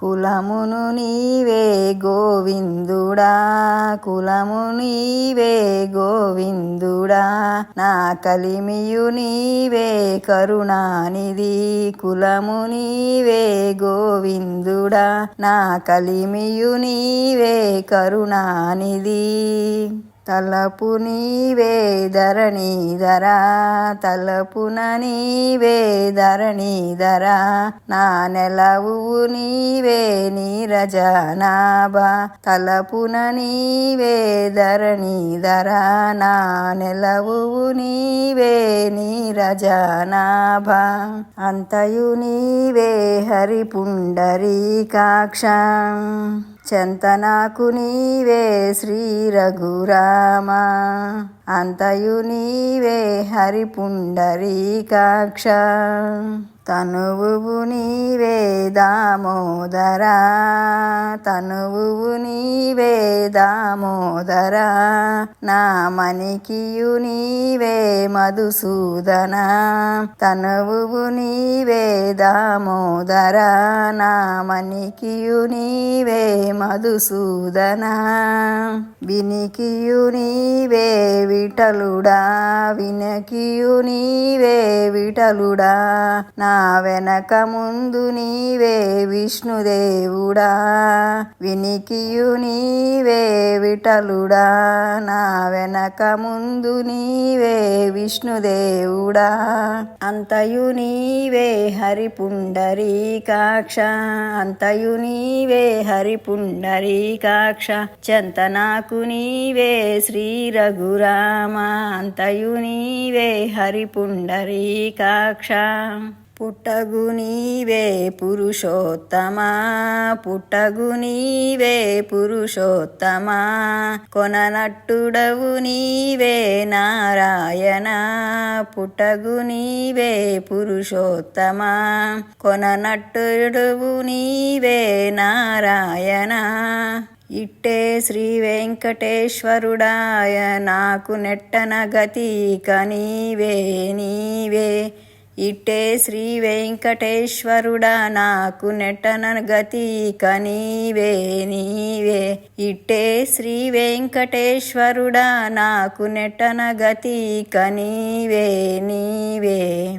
కులమును నీవే గోవిందుడా కులమును నీవే గోవిందుడా నా కలిమియు నీవే కరుణానిధి కులము నీవే గోవిందుడా నా కలిమియు నీవే కరుణానిధి. తలపు నీవే ధరణి ధరా తలపున నీవే ధరణి ధరా నా నెలవు నీవే నీరజనాభా తలపున నీవే ధరణి ధరా నా నెలవు నీవే నీరజనాభా అంతయు నీవే హరిపుండరీకాక్ష. చెంతనాకు నీవే శ్రీ రఘురామ. అంతయు నీవే హరిపుండరీకాక్ష. తనువు నీవే దామోదరా. తనువు నీవే దామోదరా. నా మణికియు నీవే మధుసూదన తనువు నీవే దామోదర నామనికియు నీవే మధుసూదన. వినికియు నీవే విఠలుడా వినకియు నీవే విఠలుడా నా వెనక ముందు నీవే విష్ణుదేవుడా. వినికియు నీవే విఠలుడా నా వెనక ముందు నీవే విష్ణుదేవుడా అంతయు నీవే హరిపుండరీకాక్ష అంతయు నీవే హరిపుండరీకాక్ష చంతనాకు నీవే శ్రీ రఘురామ అంతయు నీవే హరిపుండరీకాక్ష. పుట్టగు నీవే పురుషోత్తమా పుట్టగు నీవే పురుషోత్తమా కొననట్టుడవు నీవే నారాయణ పుట్టగు నీవే పురుషోత్తమా కొననట్టుడవు నీవే నారాయణ. ఇట్టే శ్రీ వెంకటేశ్వరుడాయ నాకు నెట్టన గతి కనీవే నీవే. ఇట్టే శ్రీ వెంకటేశ్వరుడా నాకు నెట్టన గతి కనీవే నీవే. ఇట్టే శ్రీ వెంకటేశ్వరుడా నాకు నెట్టన గతి కనీవే నీవే.